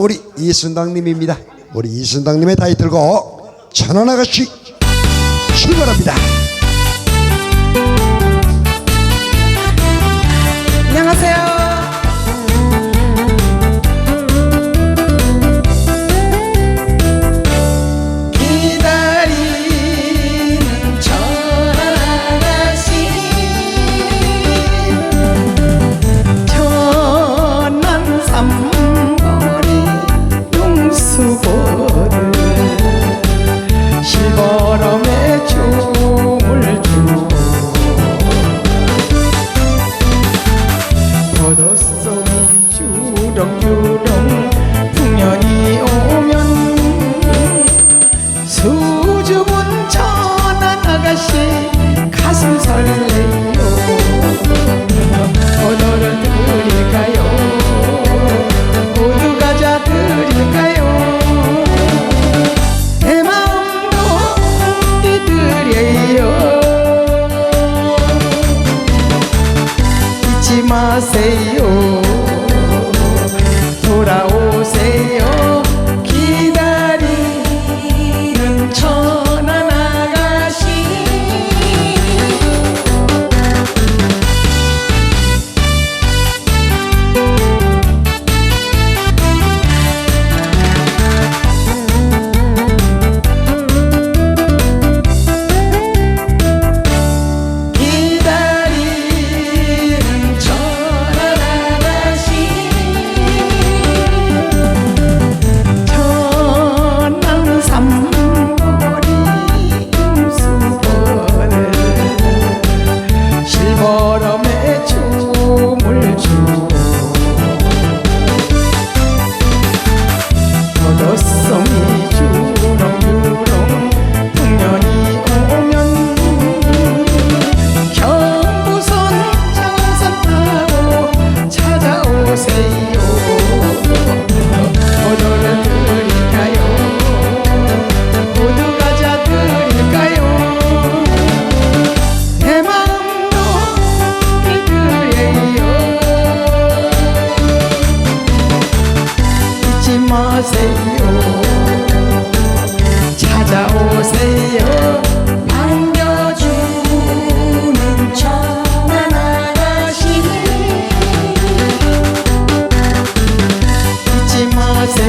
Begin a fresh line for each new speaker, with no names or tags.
우리 이순당님입니다. 우리 이순당님의 타이틀곡 천원아가씨 출발합니다.
포도송이 주렁주렁 풍년이 오면 수줍은 천안 아가씨 가슴 설레 잊지 마세요 돌아오